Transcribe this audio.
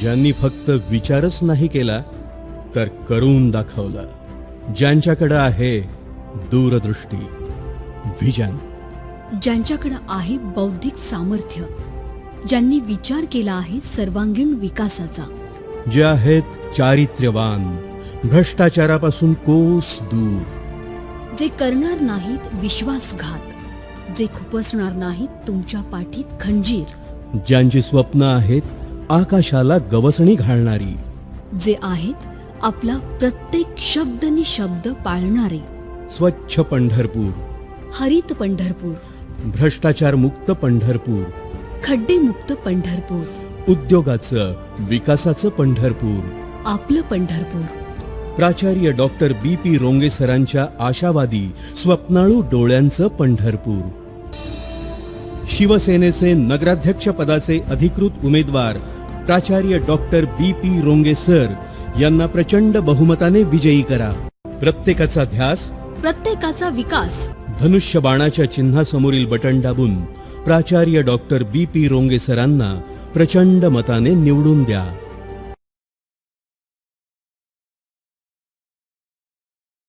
ज्यांनी फक्त विचारच नाही केला तर करून दाखवलं. ज्यांच्याकडे आहे दूरदृष्टी. विजन. ज्यांच्याकडे आहे बौद्धिक सामर्थ्य. ज्यांनी विचार केला आहे सर्वांगीण विकासाचा. जे आहेत चारित्र्यवान भ्रष्टाचारापासून कोस दूर. जे करणार नाहीत विश्वासघात. जे खुपसणार नाहीत तुमच्या पाठीत खंजीर. ज्यांची स्वप्न आहेत आकाशाला गवसणी घालणारी. जे आहेत आपला प्रत्येक शब्द नि शब्द पाळणारे. स्वच्छ पंढरपूर. हरित पंढरपूर. भ्रष्टाचार मुक्त पंढरपूर. खड्डेमुक्त पंढरपूर. उद्योगाचं विकासाचं पंढरपूर. आपलं पंढरपूर. प्राचार्य डॉक्टर बी पी रोंगे सरांच्या आशावादी स्वप्नाळू डोळ्यांचं पंढरपूर. शिवसेनेचे नगराध्यक्ष पदाचे अधिकृत उमेदवार प्राचार्य doctor B P Ronge sir यांना प्रचंड बहुमताने विजयी करा. प्रत्येकाचा ध्यास प्रत्येकाचा विकास. धनुष्य बाणाच्या चिन्हासमोरील बटन दाबून प्राचार्य डॉक्टर बी पी रोंगे सरांना प्रचंड मताने निवडून द्या.